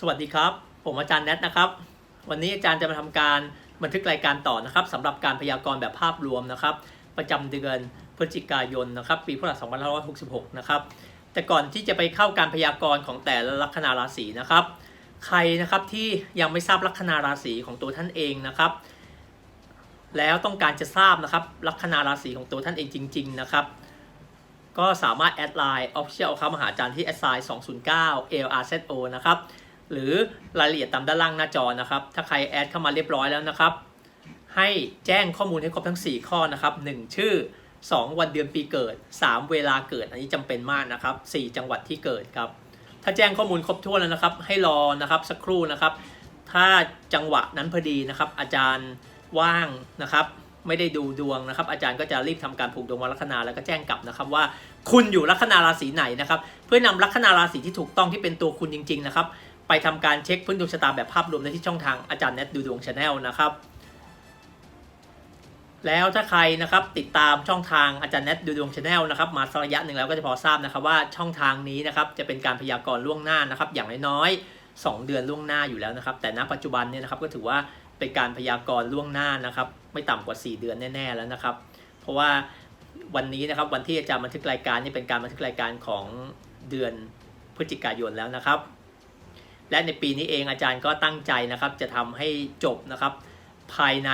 สวัสดีครับ ผมอาจารย์แนทนะครับ วันนี้อาจารย์จะมาทำการบันทึกรายการต่อนะครับสำหรับการพยากรณ์แบบภาพรวมนะครับ ประจำเดือนพฤศจิกายนนะครับ ปีพุทธศักราช2566 นะครับ แต่ก่อนที่จะไปเข้าการพยากรณ์ของแต่ละลัคนาราศีนะครับ ใครนะครับที่ยังไม่ทราบลัคนาราศีของตัวท่านเองนะครับ แล้วต้องการจะทราบนะครับลัคนาราศีของตัวท่านเองจริง ๆ นะครับก็สามารถแอดไลน์ Official เข้ามาหาอาจารย์ที่ a s i 209 LRZO นะครับ หรือรายละเอียดตามด้านล่างหน้าจอนะครับ ถ้าใครแอดเข้ามาเรียบร้อยแล้วนะครับ ให้แจ้งข้อมูลให้ครบทั้ง 4 ข้อนะครับ 1 ชื่อ 2 วันเดือนปีเกิด 3 เวลาเกิด อันนี้จำเป็นมากนะครับ 4 จังหวัดที่เกิดครับ ถ้าแจ้งข้อมูลครบถ้วนแล้วนะครับ ให้รอนะครับสักครู่นะครับ ถ้าจังหวะนั้นพอดีนะครับ อาจารย์ว่างนะครับไม่ได้ดูดวงนะครับ อาจารย์ก็จะรีบทำการผูกดวงวันลัคนาแล้วก็แจ้งกลับนะครับว่าคุณอยู่ลัคนาราศีไหนนะครับ เพื่อนำลัคนาราศีที่ถูกต้องที่เป็นตัวคุณจริง ๆ นะครับ ไปทำการเช็คพื้นดวงชะตาแบบภาพรวมได้ที่ช่องทางอาจารย์แนทดูดวงชาแนลนะครับ แล้วถ้าใครนะครับติดตามช่องทางอาจารย์แนทดูดวงชาแนลนะครับมาสักระยะหนึ่งแล้วก็จะพอทราบนะครับว่าช่องทางนี้นะครับจะเป็นการพยากรณ์ล่วงหน้านะครับ อย่างน้อยๆ2เดือนล่วงหน้าอยู่แล้วนะครับ แต่ณปัจจุบันเนี่ยนะครับก็ถือว่าเป็นการพยากรณ์ล่วงหน้านะครับ ไม่ต่ำกว่า 4 เดือนแน่ๆแล้วนะครับ เพราะว่าวันนี้นะครับวันที่อาจารย์บันทึกรายการนี่เป็นการบันทึกรายการของเดือนพฤศจิกายนแล้วนะครับ และในปีนี้เองอาจารย์ก็ตั้งใจนะครับ จะทำให้จบนะครับ ภายใน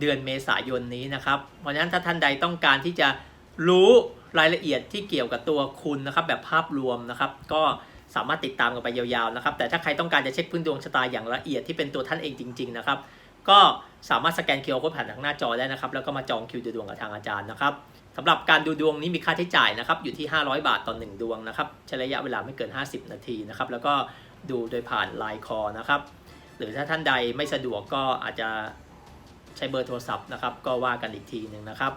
เดือนเมษายนนี้นะครับ เพราะฉะนั้นถ้าท่านใดต้องการที่จะรู้รายละเอียดที่เกี่ยวกับตัวคุณนะครับ แบบภาพรวมนะครับ ก็สามารถติดตามกันไปยาวๆนะครับ แต่ถ้าใครต้องการจะเช็คพื้นดวงชะตาอย่างละเอียดที่เป็นตัวท่านเองจริง ๆ นะครับ ก็สามารถสแกนเคอร์โค้ดผ่านทางหน้าจอได้นะครับ แล้วก็มาจองคิวดูดวงกับทางอาจารย์นะครับสำหรับการดูดวงนี้มีค่าใช้จ่ายนะครับอยู่ที่ 500 บาทต่อ1ดวงนะครับใช้ระยะเวลาไม่เกิน 50 นาทีนะครับแล้วก็ ดูโดยผ่านไลน์คอนะครับ หรือถ้าท่านใดไม่สะดวกก็อาจจะใช้เบอร์โทรศัพท์นะครับ ก็ว่ากันอีกทีหนึ่งนะครับ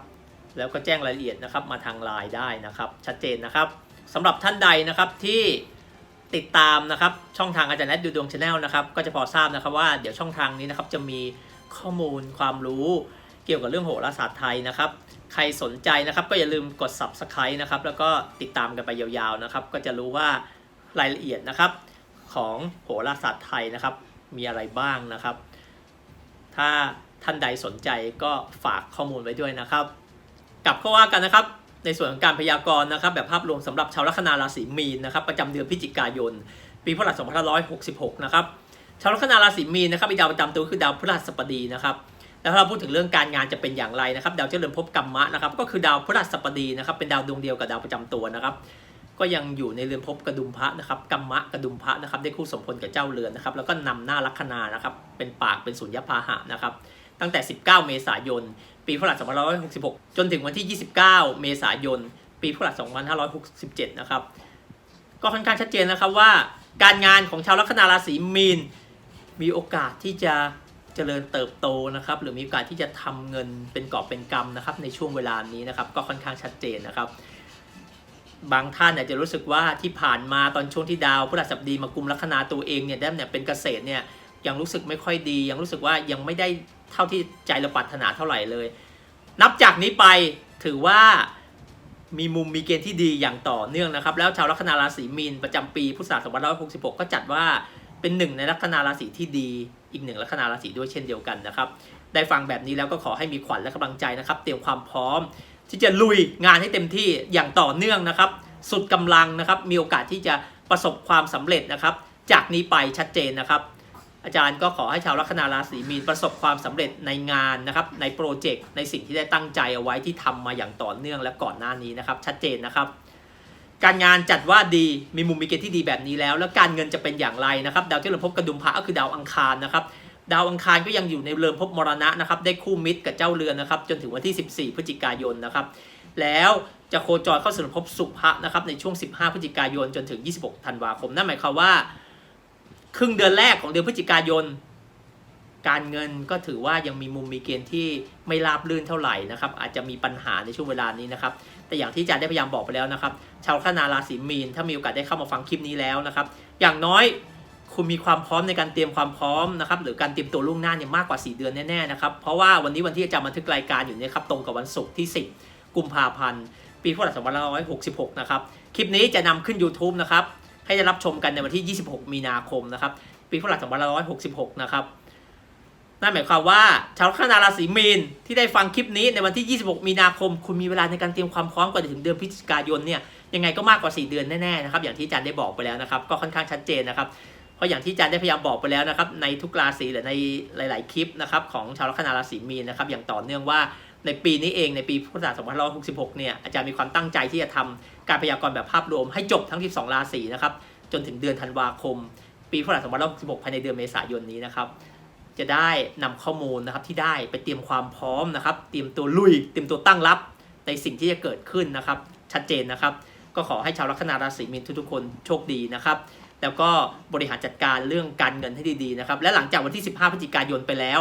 แล้วก็แจ้งรายละเอียดนะครับมาทางไลน์ได้นะครับ ชัดเจนนะครับสำหรับท่านใดนะครับที่ติดตามนะครับช่องทางอาจารย์แนทดูดวงชาแนลนะครับก็จะพอทราบนะครับว่าเดี๋ยวช่องทางนี้นะครับจะมีข้อมูลความรู้เกี่ยวกับเรื่องโหราศาสตร์ไทยนะครับ ใครสนใจนะครับก็อย่าลืมกด subscribe นะครับแล้วก็ติดตามกันไปยาวๆนะครับ ก็จะรู้ว่ารายละเอียดนะครับ ของโหราศาสตร์ไทยนะครับ มีอะไรบ้างนะครับ ถ้าท่านใดสนใจก็ฝากข้อมูลไว้ด้วยนะครับ กลับเข้าว่ากันนะครับ ในส่วนของการพยากรณ์นะครับ แบบภาพรวมสำหรับชาวลัคนาราศีมีนนะครับ ประจำเดือนพฤศจิกายน ปีพุทธศักราช2566 นะครับชาวลัคนาราศีมีนนะครับมีดาวประจำตัวคือดาวพฤหัสบดีนะครับแล้วถ้าเราพูดถึงเรื่องการงานจะเป็นอย่างไรนะครับ ดาวเจริญภพกรรมะนะครับ ก็คือดาวพฤหัสบดีนะครับ เป็นดาวดวงเดียวกับดาวประจำตัวนะครับ ก็ยังอยู่ในเรือนภพกระดุมพระนะครับกัมมะกระดุมพระนะครับ ได้คู่สมพลกับเจ้าเรือนนะครับ แล้วก็นำหน้าลัคนานะครับ เป็นปากเป็นสุญญพาหะนะครับ ตั้งแต่ 19 เมษายน ปีพุทธศักราช2566 จนถึงวันที่ 29 เมษายน ปีพุทธศักราช2567 นะครับ ก็ค่อนข้างชัดเจนนะครับว่าการงานของชาวลัคนาราศีมีน มีโอกาสที่จะเจริญเติบโตนะครับหรือมีโอกาสที่จะทำเงินเป็นกอบเป็นกำนะครับในช่วงเวลานี้นะครับก็ค่อนข้างชัดเจนนะครับ บางท่านอาจจะรู้สึกว่าที่ผ่านมาตอนช่วงที่ดาวพฤหัสบดีมากุมลัคนาตัวเองเนี่ยได้เนี่ยเป็นเกษตรเนี่ยยังรู้สึกไม่ค่อยดี ยังรู้สึกว่ายังไม่ได้เท่าที่ใจเราปรารถนาเท่าไหร่เลย นับจากนี้ไปถือว่ามีมุมมีเกณฑ์ที่ดีอย่างต่อเนื่องนะครับ แล้วชาวลัคนาราศีมีนประจำปีพุทธศักราช2566 ก็จัดว่าเป็นหนึ่งในลัคนาราศีที่ดี อีกหนึ่งลัคนาราศีด้วยเช่นเดียวกันนะครับ ได้ฟังแบบนี้แล้วก็ขอให้มีขวัญและกำลังใจนะครับ เตรียมความพร้อม ที่จะลุยงานให้เต็มที่อย่างต่อเนื่องนะครับ สุดกำลังนะครับ มีโอกาสที่จะประสบความสำเร็จนะครับ จากนี้ไปชัดเจนนะครับ อาจารย์ก็ขอให้ชาวลัคนาราศีมีนประสบความสำเร็จในงานนะครับ ในโปรเจกต์ในสิ่งที่ได้ตั้งใจเอาไว้ที่ทำมาอย่างต่อเนื่องและก่อนหน้านี้นะครับ ชัดเจนนะครับ การงานจัดว่าดีมีมุมมีเกณฑ์ที่ดีแบบนี้แล้ว แล้วการเงินจะเป็นอย่างไรนะครับ ดาวที่เรือนภพกระดุมพระก็คือดาวอังคารนะครับ ดาวอังคารก็ยังอยู่ในเรือนภพมรณะนะครับ ได้คู่มิตรกับเจ้าเรือนนะครับ จนถึงวันที่ 14 พฤศจิกายนนะครับ แล้วจะโคจรเข้าสู่นภพสุภะนะครับในช่วง 15 พฤศจิกายนจนถึง 26 ธันวาคม นั่นหมายความว่า ครึ่งเดือนแรกของเดือนพฤศจิกายน การเงินก็ถือว่ายังมีมุมมีเกณฑ์ที่ไม่ราบรื่นเท่าไหร่นะครับ อาจจะมีปัญหาในช่วงเวลานี้นะครับ แต่อย่างที่อาจารย์ได้พยายามบอกไปแล้วนะครับ ชาวคนาราศีมีนถ้ามีโอกาสได้เข้ามาฟังคลิปนี้แล้วนะครับ อย่างน้อย คุณมีความพร้อมในการเตรียมความพร้อมนะครับหรือการเตรียมตัวล่วงหน้าเนี่ยมากกว่า 4 เดือนแน่ๆนะครับเพราะว่าวันนี้วันที่อาจารย์บันทึกรายการอยู่เนี่ยครับตรงกับวันศุกร์ที่ 10 กุมภาพันธ์ปีพุทธศักราช2566 นะครับคลิปนี้จะนำขึ้น YouTube นะครับให้ได้รับชมกันในวันที่ 26 มีนาคมนะครับปีพุทธศักราช2566 นะครับนั่นหมายความว่าชาวลัคนาราศีมีนที่ได้ฟังคลิปนี้ในวันที่ 26 มีนาคม คุณมีเวลาในการเตรียมความพร้อมก่อนจะถึงเดือนพฤศจิกายนเนี่ยยังไงก็มากกว่า 4 เดือนแน่ๆนะครับอย่างที่อาจารย์ได้บอกไปแล้วนะครับก็ค่อนข้างชัดเจนนะครับ เพราะอย่างที่อาจารย์ได้พยายามบอกไปแล้วนะครับ ในทุกราศีหรือในหลาย ๆ คลิปนะครับของชาวลัคนาราศีมีนนะครับ อย่างต่อเนื่องว่าในปีนี้เองในปีพุทธศักราช2566 เนี่ยอาจารย์มีความตั้งใจที่จะทำการพยากรณ์แบบภาพรวมให้จบทั้ง 12 ราศีนะครับ จนถึงเดือนธันวาคม ปีพุทธศักราช2566 ภายในเดือนเมษายนนี้นะครับ จะได้นำข้อมูลนะครับที่ได้ไปเตรียมความพร้อมนะครับ เตรียมตัวลุย เตรียมตัวตั้งรับในสิ่งที่จะเกิดขึ้นนะครับ ชัดเจนนะครับ ก็ขอให้ชาวลัคนาราศีมีนทุกๆคนโชคดีนะครับ แล้วก็บริหารจัดการเรื่องการเงินให้ดีๆนะครับ และหลังจากวันที่ 15พฤศจิกายนไปแล้ว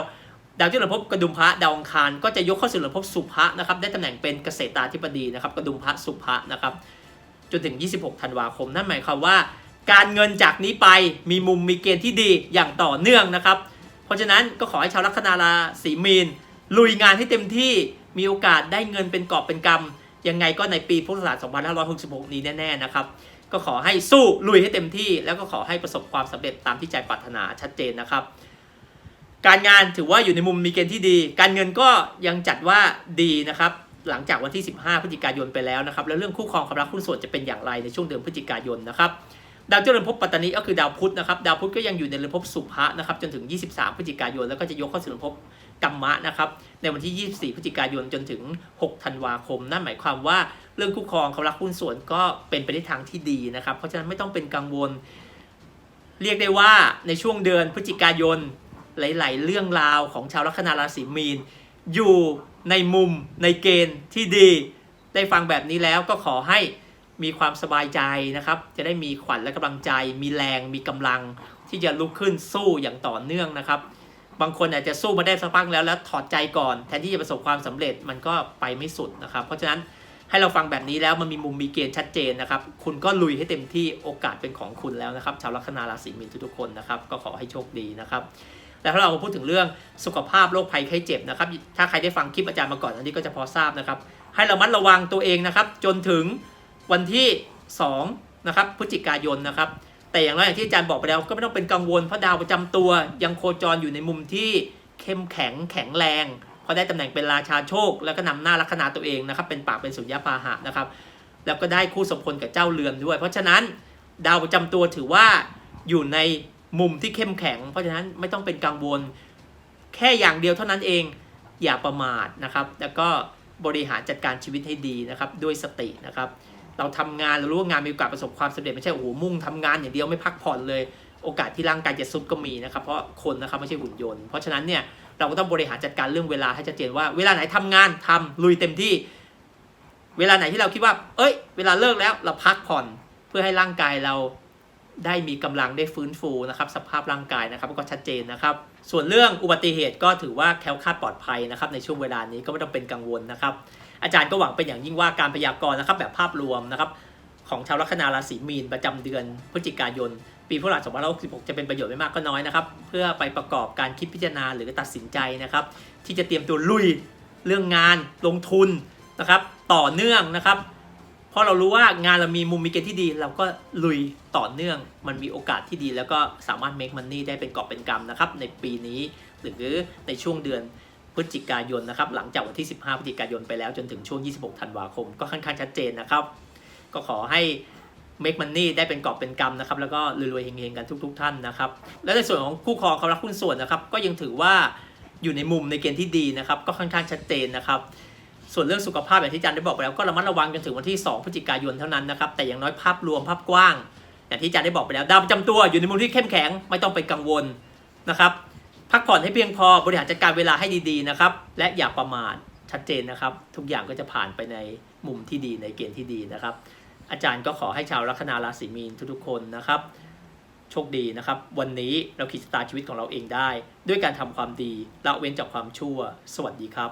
ดาวจุลภพกระดุมพระดาวอังคารก็จะยกเข้าสู่ระภพสุภะนะครับ ได้ตำแหน่งเป็นเกษตราธิบดีนะครับ กระดุมพระสุภะนะครับ จนถึง 26 ธันวาคม นั่นหมายความว่า การเงินจากนี้ไปมีมุมมีเกณฑ์ที่ดีอย่างต่อเนื่องนะครับ เพราะฉะนั้นก็ขอให้ชาวลัคนาราศีมีน ลุยงานให้เต็มที่มีโอกาสได้เงินเป็นกอบเป็นกำยังไงก็ในปีพุทธศักราช 2566 นี้แน่ๆนะครับ ก็ขอให้สู้ลุยให้เต็มที่ แล้วก็ขอให้ประสบความสำเร็จตามที่ใจปรารถนาชัดเจนนะครับ การงานถือว่าอยู่ในมุมมีเกณฑ์ที่ดี การเงินก็ยังจัดว่าดีนะครับ หลังจากวันที่ 15 พฤศจิกายนไปแล้วนะครับ แล้วเรื่องคู่ครองความรักคู่ส่วนจะเป็นอย่างไรในช่วงเดือนพฤศจิกายนนะครับดาวเจริญภพปัตตานีก็คือดาวพุธนะครับ ดาวพุธก็ยังอยู่ในเรือนภพสุภะนะครับจนถึง 23 พฤศจิกายนแล้วก็จะยกเข้าสู่เรือนภพ กัมมะนะครับในวันที่ 24 พฤศจิกายนจนถึง 6 ธันวาคม นั่นหมายความว่าเรื่องคู่ครองความรักหุ้นส่วนก็เป็นไปในทางที่ดีนะครับ เพราะฉะนั้นไม่ต้องเป็นกังวล เรียกได้ว่าในช่วงเดือนพฤศจิกายนหลาย ๆ เรื่องราวของชาวลัคนาราศีมีน อยู่ในมุมในเกณฑ์ที่ดี ได้ฟังแบบนี้แล้วก็ขอให้มีความสบายใจนะครับ จะได้มีขวัญและกำลังใจ มีแรง มีกำลังที่จะลุกขึ้นสู้อย่างต่อเนื่องนะครับ บางคนอาจจะสู้มาได้สักพักแล้วแล้วถอดใจก่อนแทนที่จะประสบความสำเร็จมันก็ไปไม่สุดนะครับ เพราะฉะนั้นให้เราฟังแบบนี้แล้วมันมีมุมมีเกณฑ์ชัดเจนนะครับ คุณก็ลุยให้เต็มที่โอกาสเป็นของคุณแล้วนะครับ ชาวลัคนาราศีมีนทุกๆคนนะครับ ก็ขอให้โชคดีนะครับแล้วถ้าเรามาพูดถึงเรื่องสุขภาพโรคภัยไข้เจ็บนะครับ ถ้าใครได้ฟังคลิปอาจารย์มาก่อนอันนี้ก็จะพอทราบนะครับ ให้เรามัดระวังตัวเองนะครับ จนถึงวันที่2นะครับพฤศจิกายนนะครับ แต่อย่างไรอย่างที่อาจารย์บอกไปแล้วก็ไม่ต้องเป็นกังวลเพราะดาวประจำตัว ยังโคจรอยู่ในมุมที่เข้มแข็งแข็งแรงเพราะได้ตำแหน่งเป็นราชาโชค แล้วก็นำหน้าลัคนาตัวเองนะครับเป็นปากเป็นสุญญาพาหะนะครับแล้วก็ได้คู่สมพลกับเจ้าเรือนด้วย เพราะฉะนั้นดาวประจำตัวถือว่าอยู่ในมุมที่เข้มแข็ง เพราะฉะนั้นไม่ต้องเป็นกังวล แค่อย่างเดียวเท่านั้นเองอย่าประมาทนะครับ แล้วก็บริหารจัดการชีวิตให้ดีนะครับ ด้วยสตินะครับ เราทำงานเรารู้ว่างานมีโอกาสประสบความสำเร็จไม่ใช่โอ้โหมุ่งทำงานอย่างเดียวไม่พักผ่อนเลย โอกาสที่ร่างกายจะซุดก็มีนะครับเพราะคนนะครับไม่ใช่หุ่นยนต์เพราะฉะนั้นเนี่ยเราก็ต้องบริหารจัดการเรื่องเวลาให้ชัดเจนว่าเวลาไหนทำงานทำลุยเต็มที่ เวลาไหนที่เราคิดว่า เอ้ย เวลาเลิกแล้วเราพักผ่อนเพื่อให้ร่างกายเราได้มีกำลังได้ฟื้นฟูนะครับสภาพร่างกายนะครับก็ชัดเจนนะครับ ส่วนเรื่องอุบัติเหตุก็ถือว่าแคล้วคลาดปลอดภัยนะครับในช่วงเวลานี้ก็ไม่ต้องเป็นกังวลนะครับ อาจารย์ก็หวังเป็นอย่างยิ่งว่าการพยากรณ์นะครับแบบภาพรวมนะครับของชาวลัคนาราศีมีนประจำเดือนพฤศจิกายน ปีพุทธศักราช2566 จะเป็นประโยชน์ไม่มากก็น้อยนะครับ เพื่อไปประกอบการคิดพิจารณาหรือตัดสินใจนะครับ ที่จะเตรียมตัวลุยเรื่องงานลงทุนนะครับ ต่อเนื่องนะครับเพราะเรารู้ว่างานเรามีมุมมีเกณฑ์ที่ดี เราก็ลุยต่อเนื่อง มันมีโอกาสที่ดี แล้วก็สามารถ make money ได้เป็นกอบเป็นกำนะครับ ในปีนี้หรือในช่วงเดือน พฤศจิกายนนะครับหลังจากวันที่ 15 พฤศจิกายนไปแล้วจนถึงช่วง 26 ธันวาคม ก็ค่อนข้างชัดเจนนะครับ ก็ขอให้ make money ได้เป็นกอบเป็นกำนะครับ แล้วก็รวยๆเฮงๆกันทุก ๆ ท่านนะครับ และในส่วนของคู่ครองเขารักหุ้นส่วนนะครับ ก็ยังถือว่าอยู่ในมุมในเกณฑ์ที่ดีนะครับ ก็ค่อนข้างชัดเจนนะครับ ส่วนเรื่องสุขภาพอย่างที่อาจารย์ได้บอกไปแล้วก็ระมัดระวังจนถึงวันที่ 2 พฤศจิกายนเท่านั้นนะครับ แต่อย่างน้อยภาพรวมภาพกว้าง อย่างที่อาจารย์ได้บอกไปแล้วดาวประจำตัวอยู่ในมุมที่เข้มแข็งไม่ต้องไปกังวลนะครับ พักผ่อนให้เพียงพอบริหารจัดการเวลาให้ดีๆนะครับ และอย่าประมาทชัดเจนนะครับ ทุกอย่างก็จะผ่านไปในมุมที่ดีในเกณฑ์ที่ดีนะครับ อาจารย์ก็ขอให้ชาวลัคนาราศีมีนทุกๆคนนะครับ โชคดีนะครับ วันนี้เราขีดสตาร์ชีวิตของเราเองได้ ด้วยการทำความดีละเว้นจากความชั่ว สวัสดีครับ